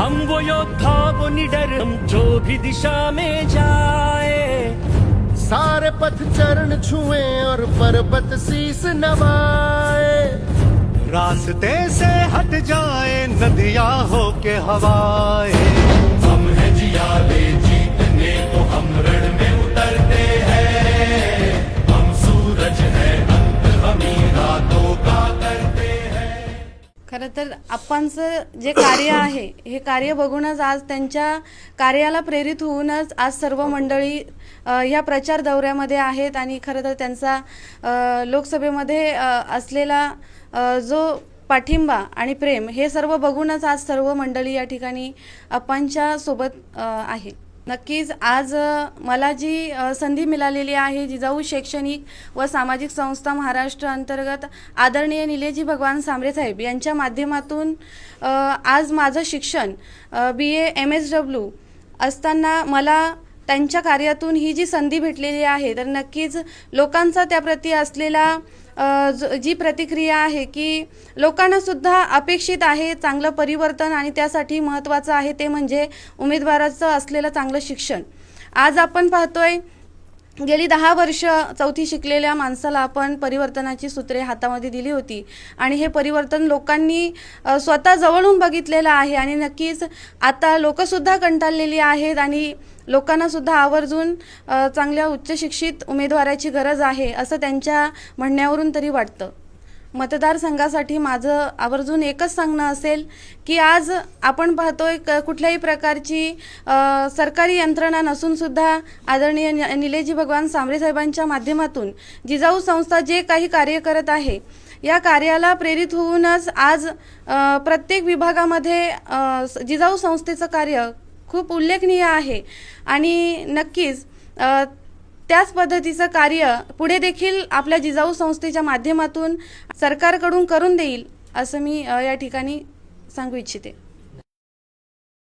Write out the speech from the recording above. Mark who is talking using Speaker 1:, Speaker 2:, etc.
Speaker 1: हम वो योद्धा, वो निडर, हम जो भी दिशा में जाए।
Speaker 2: सारे पथ चरण छुए और पर्वत शीस नवाए।
Speaker 3: रास्ते से हट जाए, नदियाँ हो के हवाए।
Speaker 4: खरं तर आप्पांचं जे कार्य आहे हे कार्य बघूनच आज त्यांच्या कार्याला प्रेरित होऊनच आज सर्व मंडळी ह्या प्रचार दौऱ्यामध्ये आहेत आणि खरं तर त्यांचा लोकसभेमध्ये असलेला जो पाठिंबा आणि प्रेम हे सर्व बघूनच आज सर्व मंडळी या ठिकाणी आप्पांच्या सोबत आहे. नक्कीच आज मला जी संधी मिळालेली आहे जिजाऊ शैक्षणिक व सामाजिक संस्था महाराष्ट्र अंतर्गत आदरणीय निलेजी भगवान सांबरे साहेब यांच्या माध्यमातून आज माझं शिक्षण B A M S W असताना मला त्यांच्या कार्यातून ही जी संधी भेटलेली आहे तर नक्कीच लोकांचा त्याप्रती असलेला ज- जी प्रतिक्रिया आहे की लोकांना सुद्धा अपेक्षित आहे चांगलं परिवर्तन आणि त्यासाठी महत्त्वाचं आहे ते म्हणजे उमेदवाराचं असलेलं चांगलं शिक्षण. आज आपण पाहतोय गेली दहा वर्ष चौथी शिकलेल्या माणसाला आपण परिवर्तनाची सूत्रे हातामध्ये दिली होती. आणि हे परिवर्तन लोकांनी स्वतः जवळून बघितलेलं आहे आणि नक्कीच आता लोकसुद्धा कंटाळलेली आहेत आणि लोकांनासुद्धा आवर्जून चांगल्या उच्च शिक्षित उमेदवाराची गरज आहे असं त्यांच्या म्हणण्यावरून तरी वाटतं. मतदारसंघासाठी माझं आवर्जून एकच सांगणं असेल की आज आपण पाहतोय क कुठल्याही प्रकारची सरकारी यंत्रणा नसूनसुद्धा आदरणीय निलेजी भगवान सांबरे साहेबांच्या माध्यमातून जिजाऊ संस्था जे काही कार्य करत आहे या कार्याला प्रेरित होऊनच आज प्रत्येक विभागामध्ये जिजाऊ संस्थेचं कार्य खूप उल्लेखनीय आहे. आणि नक्कीच त्याच पद्धतीचं कार्य पुढे देखील आपल्या जिजाऊ संस्थेच्या माध्यमातून सरकारकडून करून देईल असं मी या ठिकाणी सांगू इच्छिते.